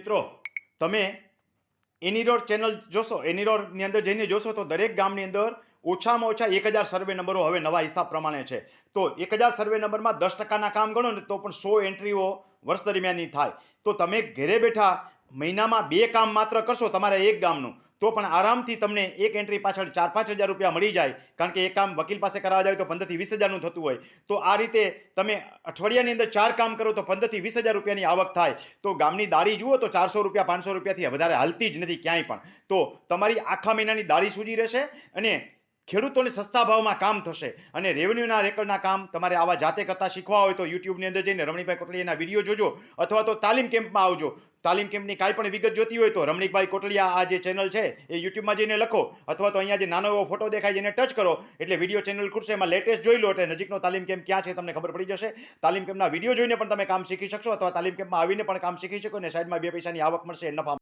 મિત્રો, તમે એનીરોડ ચેનલ જોશો એનીરોડની અંદર જઈને જોશો તો દરેક ગામની અંદર ઓછામાં ઓછા એક હજાર સર્વે નંબરો હવે નવા હિસાબ પ્રમાણે છે. તો એક હજાર સર્વે નંબરમાં દસ ટકાના કામ ગણો ને તો પણ સો એન્ટ્રીઓ વર્ષ દરમિયાનની થાય. તો તમે ઘરે બેઠા મહિનામાં બે કામ માત્ર કરશો તમારા એક ગામનું, તો પણ આરામથી તમને એક એન્ટ્રી પાછળ ચાર પાંચ હજાર રૂપિયા મળી જાય. કારણ કે એક કામ વકીલ પાસે કરાવવા જાય તો પંદરથી વીસ હજારનું થતું હોય. તો આ રીતે તમે અઠવાડિયાની અંદર ચાર કામ કરો તો પંદરથી વીસ હજાર રૂપિયાની આવક થાય. તો ગામની દાળી જુઓ તો ચારસો રૂપિયા, પાંચસો રૂપિયાથી વધારે હાલતી જ નથી ક્યાંય પણ. તો તમારી આખા મહિનાની દાળી સૂજી રહેશે અને ખેડૂતોને સસ્તા ભાવમાં કામ થશે. અને રેવન્યુના રેકર્ડના કામ તમારે આવા જાતે કરતા શીખવા હોય તો યુટ્યુબની અંદર જઈને રમણીભાઈ કોટડીયાના વીડિયો જોજો અથવા તો તાલીમ કેમ્પમાં આવજો. તાલીમ કેમ્પની કાંઈ પણ વિગત જોતી હોય તો રમણીકભાઈ કોટડિયા આ જે ચેનલ છે, એ યુટ્યુબમાં જઈને લખો અથવા તો અહીંયા જે નાનો એવો ફોટો દેખાય છે એને ટચ કરો. એટલે વીડિયો ચેનલ ખુલશે, એમાં લેટેસ્ટ જોઈ લો એટલે નજીકનો તાલીમ કેમ્પ ક્યાં છે તમને ખબર પડી જશે. તાલીમ કેમ્પના વીડિયો જોઈને પણ તમે કામ શીખી શકશો અથવા તાલીમ કેમ્પમાં આવીને પણ કામ શીખી શકો અને સાઈડમાં બે પૈસાની આવક મળશે નફા